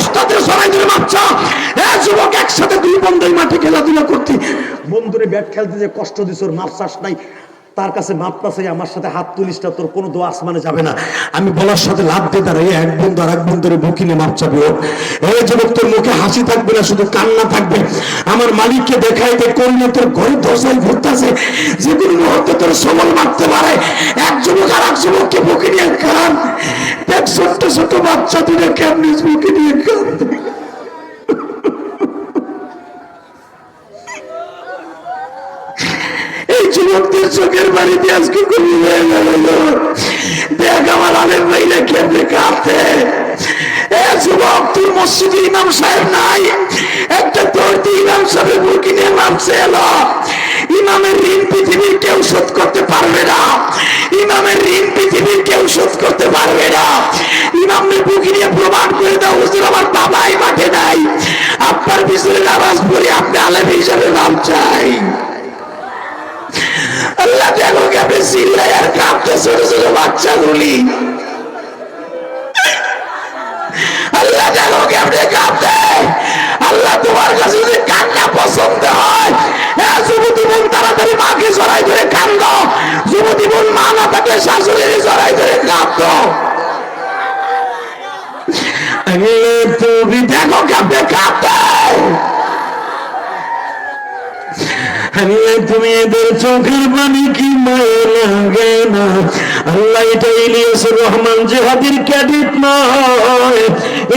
উস্তাদের সরাই ধরে বাচ্চা। যুবক একসাথে দুই বন্ধু মাঠে খেলাধুলা করতে। বন্ধুরে ব্যাট খেলতে যে কষ্ট দিস ওর মাপ চাস নাই। তার কাছে মাপ পাশে আমার সাথে হাত তুলিসটা তোর কোনো দোয়া আসমানে যাবে না। আমি বলার সাথে লাভ দিয়ে দাঁড়াই, এক বন্ধু আর এক বন্ধুরে বুকিনে মাপ চাবে এই যুবক, তোর মুখে হাসি থাকবে না, শুধু কান্না থাকবে। আমার মালিককে দেখাই দে করলে তোর ঘরে ধসাই ঘুরতেছে। যে কোনো মুহূর্তে তোর সবল মারতে পারে। এক যুবক আর এক যুবককে বুকে নিয়ে খান দেখ ছোট্ট ছোট্ট বাচ্চা তুলে কেমনি বুকে নিয়ে খান যুবকদের চোখের বাড়িতে আজকে কবি হয়ে গেল দেখ আলেম ভাইরা কেমনে কাঁদতে কেউ শোধ করতে পারবে না। ইমামের ঋণ পৃথিবীর কেউ শোধ করতে পারবে না। ইমামের বুকি নিয়ে প্রমাণ করে দাও, হুজুর আমার বাবাই মাঠে নাই। আপনার পিছনে নামাজ পড়ে আপনি আলেম হিসাবে নাম চাই। আল্লাহ দেখো কেমন চিল্লাই আর কাঁপতে ছোট ছোট বাচ্চাগুলি আল্লাহ দেখো কেমনে কাঁপতে। আল্লাহ তোমার কাছে যদি কান্না পছন্দ হয় যুবতী বোন তাড়াতাড়ি মাকে জড়াই ধরে কান্দ। যুবতী বোন মা না থাকলে শাশুড়ি জড়াই ধরে কাঁদ। তুমি দেখো কেমনে কাঁপতে। আল্লাহ তুমি এদের চোখের পানি কি মায়ে লাগে না? আল্লাহ এটা ইলিয়াসুর রহমান জেহাদির ক্যাডিট নয়।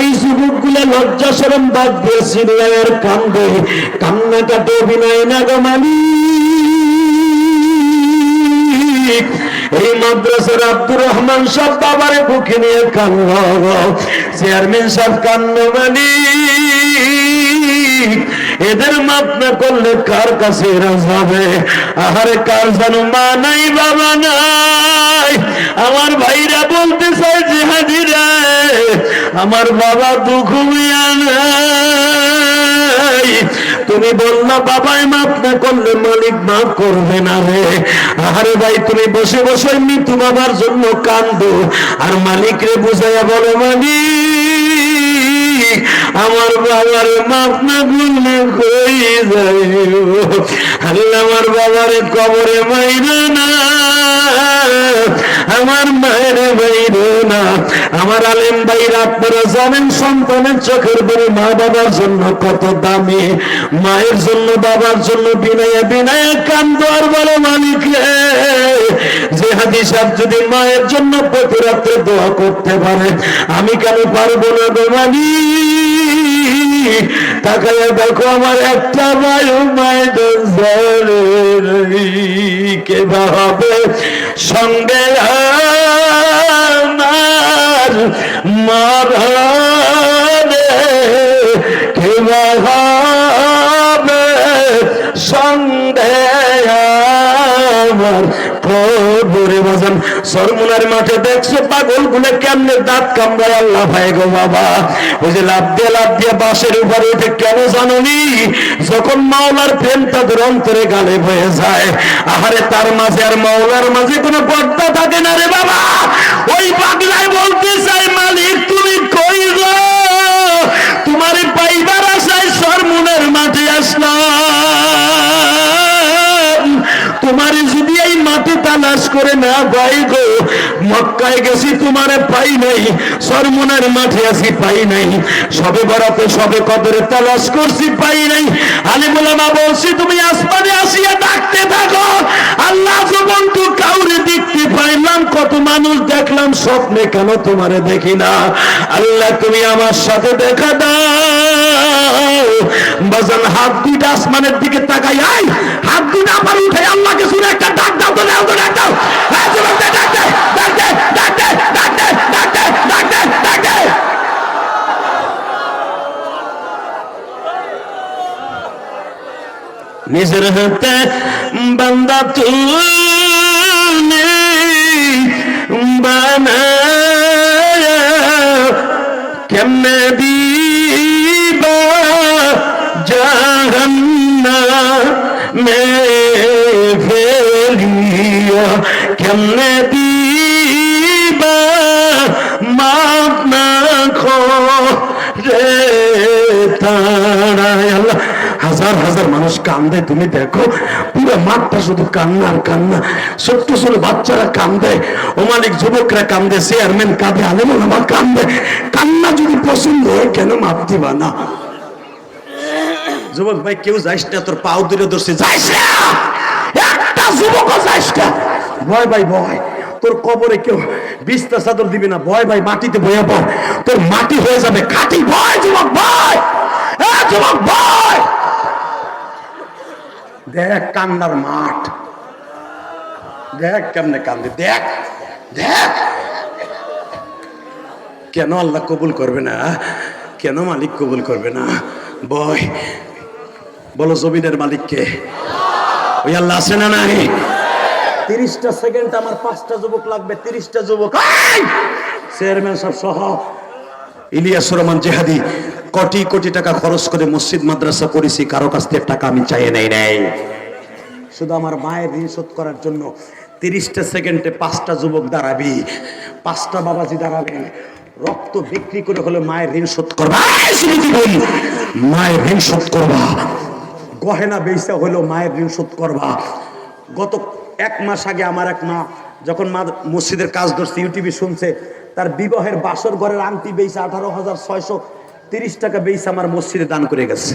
এই যুবকগুলা লজ্জা সরম বাদ দিয়ে চিল্লায়ের কান্দে। কান্না কাটে অভিনয় না গো এই মাদ্রাসার আব্দুর রহমান সব বাবারে বুকে নিয়ে কান্দ চেয়ারম্যান সব কান্দ মালিক। এদের মাপ না করলে কার কাছে এরা যাবে আহারে কার যেন মা নাই, বাবা নাই? আমার ভাইরা বলতে চাই যে হাজিরা, আমার বাবা দুঃখ নাই। তুমি বললা বাবাই মাপ না করলে মালিক মাফ করবে না রে। আরে ভাই, তুমি বসে বসে মৃত্যু বাবার জন্য কান্দো। আর মালিক রে বুঝাইয়া বলো, মালিক আমার বাবার মাপ না করলে কই যাই আল্লাহ আমার বাবারে কবরে মাইরে না। আমার মায়ের বাইরে না। আমার আলেম ভাইরা, আপনারা জানেন সন্তানের চোখের বড় মা বাবার জন্য কত দামি। মায়ের জন্য, বাবার জন্য বিনয়ে বিনয়ে কান্দ আর বলো, মালিক যে হাদিস যদি মায়ের জন্য প্রতি রাত্রে দোয়া করতে পারে, আমি কেন পারব না গো মালিক? তাকায় দেখো আমার একটা বায়ু মায়ের কে বা হবে সঙ্গে মারানে কে হবে সঙ্গে কবরে বাজান সরমুনার মাঠে দেখছ পাগল গুলে কেমনে দাঁত কামড়ায় আল্লাহ ভাই গো বাবা। ওই যে লাভ দিয়ে লাভ দিয়ে বাসের উপরে উঠে কেন জানুনি? যখন মাওলার প্রেম তাদের অন্তরে গালে হয়ে যায়, আহারে তার মাঝে আর মাওলার মাঝে কোনো পর্দা থাকে না রে বাবা। ওই পাগলায় বলতে চাই মালিক, তুমি কই গো করে না পাই গো, মক্কায় গেছি, তোমারে পাই নাই, সরমুনার মাঠে আছি, পাই নাই। সবে বরাতে সবে কদরে তালাশ করছি, পাই নাই। আলিমুলামা বলছি, তুমি আসমানে আসিয়া ডাকতে থাকো। আল্লাহ যখন তো কাউরে দেখতে পাইলাম, কত মানুষ দেখলাম, স্বপ্নে কেন তোমারে দেখি না? আল্লাহ, তুমি আমার সাথে দেখা দাও। বাজান, হাত দুইটা আসমানের দিকে তাকাই আই হাত দুইটা আবার উঠে আল্লাহকে শুনে একটা ডাক দাও। নিজের হাতে বান্দা তুলে বানায়। কেমনে দিবা জাহান্না মে ফেলিয়া। কেমনে দিবা মাপ না খো রে আল্লাহ হাজার হাজার মানুষ কান্দে, তুমি দেখো, পুরো মাঠটা শুধু কান্না আর কান্না। ছোট্ট ছোট বাচ্চারা কান্দে, ও মালিক, যুবকরা কান্দে, চেয়ারম্যান কাঁদে আলেমন আমার কান্দে। কান্না যদি পছন্দ হয়, কেন মাপ দিবা না? যুবক ভাই, কেউ যাইস না, তোর পাও দূরে ধরছে। যাইস না! একটা যুবকও যাইস না। ভয় ভাই, ভয়। তোর কবরে কেউ বিস্তার চাদর দিবি না। ভয় ভাই, মাটিতে বয়ে পড়। তোর মাটি হয়ে যাবে খাটি। ভয়, যুবক ভয় এ যুবক ভয় দেখ কান্নার মাঠ। দেখ কেমনে কান্দে দেখ দেখ। কেন আল্লাহ কবুল করবে না? কেন মালিক কবুল করবে না? বয়, বলো জমিনের মালিককে। ওই আল্লাহ আছে না নাই? তিরিশটা সেকেন্ড আমার পাঁচটা যুবক লাগবে, তিরিশটা যুবক। চেয়ারম্যান সব সহ ইলিয়াস রহমান জেহাদি, কোটি কোটি টাকা খরচ করে মসজিদ, মাদ্রাসা করেছি কারও কাছ থেকে টাকা আমি চাইয়ে নেই নাই। শুধু আমার মায়ের ঋণ শোধ করার জন্য তিরিশটা সেকেন্ডে পাঁচটা যুবক দাঁড়াবি, পাঁচটা বাবাজি দাঁড়াবে, রক্ত বিক্রি করে হলে মায়ের ঋণ শোধ করবা। মায়ের ঋণ শোধ করবা। গহেনা বেচা হলো মায়ের ঋণ শোধ করবা। গত এক মাস আগে আমার এক মা যখন মা মসজিদের কাজ ধরছে ইউটিভি শুনছে, তার বিবাহের বাসর ঘরের আংটি বেচা আঠারো হাজার ছয়শো তিরিশ টাকা বেচা আমার মসজিদে দান করে গেছে।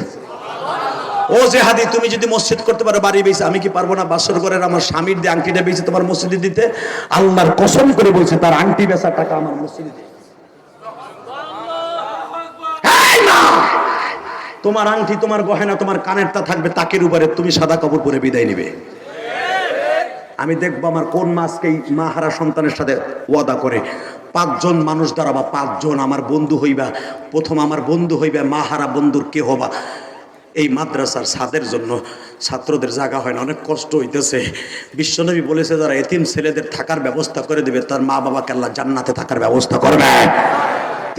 ও যে হাদি তুমি যদি মসজিদ করতে পারো, বাড়ি বেঁচে আমি কি পারব না? বাসর ঘরের আমার স্বামীর দিয়ে আংটিটা বেঁচে তোমার মসজিদে দিতে? আল্লাহর কসম করে বলছে, তার আংটি বেচার টাকা আমার মসজিদে তোমার আংটি, তোমার গহেনা, তোমার কানেরটা থাকবে, তাকের উপরে তুমি সাদা কাপড় পরে বিদায় নিবে। আমি দেখব আমার কোন মাসকে মা হারা সন্তানের সাথে ওয়াদা করে। পাঁচজন মানুষ দ্বারা বা পাঁচজন আমার বন্ধু হইবা, প্রথম আমার বন্ধু হইবা মা হারা বন্ধুর কে হবা। এই মাদ্রাসার ছাদের জন্য ছাত্রদের জায়গা হয় না, অনেক কষ্ট হইতেছে। বিশ্বনবী বলেছে, যারা এতিম ছেলেদের থাকার ব্যবস্থা করে দেবে, তার মা বাবাকে আল্লাহ জান্নাতে থাকার ব্যবস্থা করবে।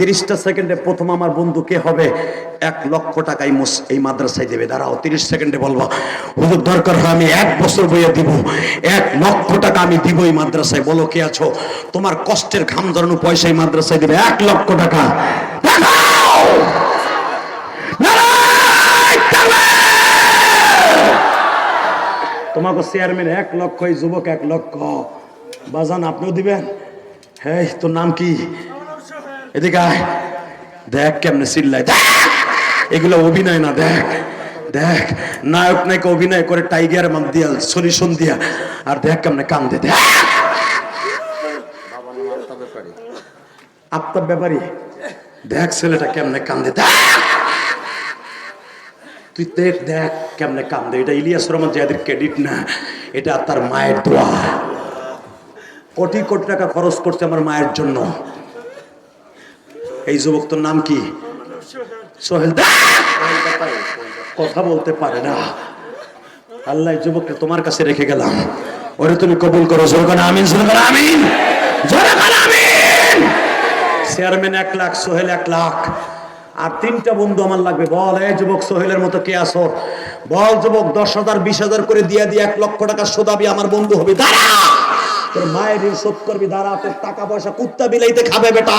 তিরিশটা সেকেন্ডে প্রথম আমার বন্ধু কে হবে? এক লক্ষ টাকাই মস- এই মাদ্রাসায় দেবে। দাঁড়াও, তিরিশ সেকেন্ডে বলব। হুজুর, দরকার হয় আমি এক বছর বইয়ে দিব। এক লক্ষ টাকা আমি দিব এই মাদ্রাসায়। বলো, কে আছো? তোমার কষ্টের ঘাম ধরানো পয়সা এই মাদ্রাসায় দেবে। এক লক্ষ টাকা! তোমাকে চেয়ারম্যান এক লক্ষ যুবক এক লক্ষ। বাজান, আপনিও দিবেন? হ্যাঁ তোর নাম কি? এদিকে দেখ কেমনে চিল্লায়। দেখ! এগুলো অভিনয় না, দেখ। দেখ, নায়ক নায়ক অভিনয় করে টাইগার মাম দিয়া সলিউশন দিয়া আর দেখ কেমনে কান্দে, দেখ। আপনার ব্যাপারই। দেখ ছেলেটা কেমনে কান্দে, দেখ। তুই দেখ দেখ কেমনে কান্দে। এটা ইলিয়াস রহমান জাহাদের ক্রেডিট না। এটা তার মায়ের দোয়া। কোটি কোটি টাকা খরচ করছে আমার মায়ের জন্য। এই যুবক তোর নাম কি? সোহেল কথা বলতে পারে না। আল্লাহ যুবককে তোমার কাছে রেখে গেলাম। ওরে তুমি কবুল করো আমিন আমিন। চেয়ারম্যান এক লাখ, সোহেল এক লাখ। আর তিনটা বন্ধু আমার লাগবে। বল, এই যুবক, সোহেলের মতো কে আসো বল, যুবক, দশ হাজার, বিশ হাজার করে দিয়ে দিয়ে এক লক্ষ টাকা সোদাবি আমার বন্ধু হবে। দাঁড়া! তোর মায়ের ঋণ শোধ তোর টাকা পয়সা কুত্তা বিলাইতে খাবে বেটা।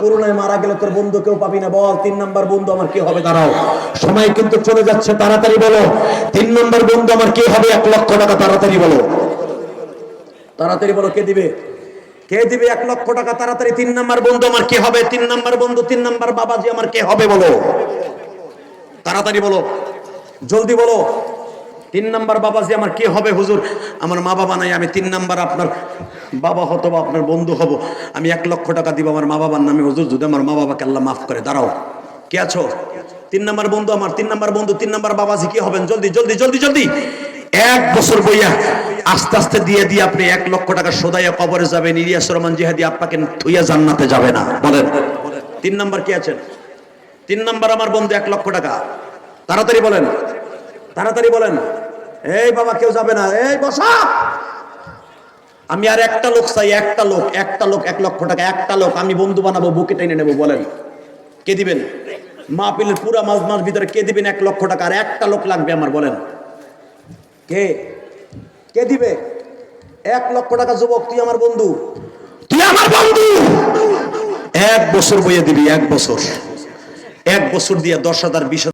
করোনায় মারা গেলে তোর বন্ধু কেউ পাবি না, বল। তিন নাম্বার বন্ধু আমার কি হবে, দাঁড়াও। সময় কিন্তু চলে যাচ্ছে, তাড়াতাড়ি বলো। তিন নম্বর বন্ধু আমার কি হবে? এক লক্ষ টাকা, তাড়াতাড়ি বলো। তাড়াতাড়ি বলো, কে দিবে? কে দিবে এক লক্ষ টাকা, তাড়াতাড়ি? তিন নাম্বার বন্ধু আমার কে হবে? তিন নাম্বার বন্ধু, তিন নাম্বার বাবাজি আমার কে হবে বলো। তাড়াতাড়ি বলো। জলদি বলো। তিন নাম্বার বাবাজি, আমার কে হবে হুজুর? আমার মা বাবা নাই, আমি তিন নাম্বার আপনার বাবা হতো বা আপনার বন্ধু হব। আমি এক লক্ষ টাকা দিব, আমার মা বাবার নামে। হুজুর, যদি আমার মা বাবাকে আল্লাহ মাফ করে, দাঁড়াও। কে আছো? তিন নাম্বার বন্ধু আমার, তিন নাম্বার বন্ধু, তিন নাম্বার বাবাজি, কি হবেন? জলদি জলদি জলদি জলদি। এক বছর বইয়া আস্তে আস্তে দিয়ে দিয়ে আপনি এক লক্ষ টাকা সোদাইয়া কবরে যাবেন, ইলিয়াস রহমান জিহাদি আপনাকে থুইয়া জান্নাতে যাবে না। বলেন। তিন নাম্বার কি আছেন? তিন নাম্বার আমার বন্ধু, এক লক্ষ টাকা। তাড়াতাড়ি বলেন। তাড়াতাড়ি বলেন। এই বাবা, কেউ যাবে না। এই, বসা। আমি আর একটা লোক চাই, একটা লোক একটা লোক, এক লক্ষ টাকা, একটা লোক। আমি বন্ধু বানাবো, বুকে টেনে নেব, বলেন। কে দিবেন? মা পিলের পুরা মাস মাস ভিতরে কে দিবেন এক লক্ষ টাকা? আর একটা লোক লাগবে আমার, বলেন। কে? কে দিবে? এক লক্ষ টাকা, যুবক, তুই আমার বন্ধু। তুই আমার বন্ধু! এক বছর বইয়ে দিবি, এক বছর। এক বছর দিয়ে দশ হাজার, বিশ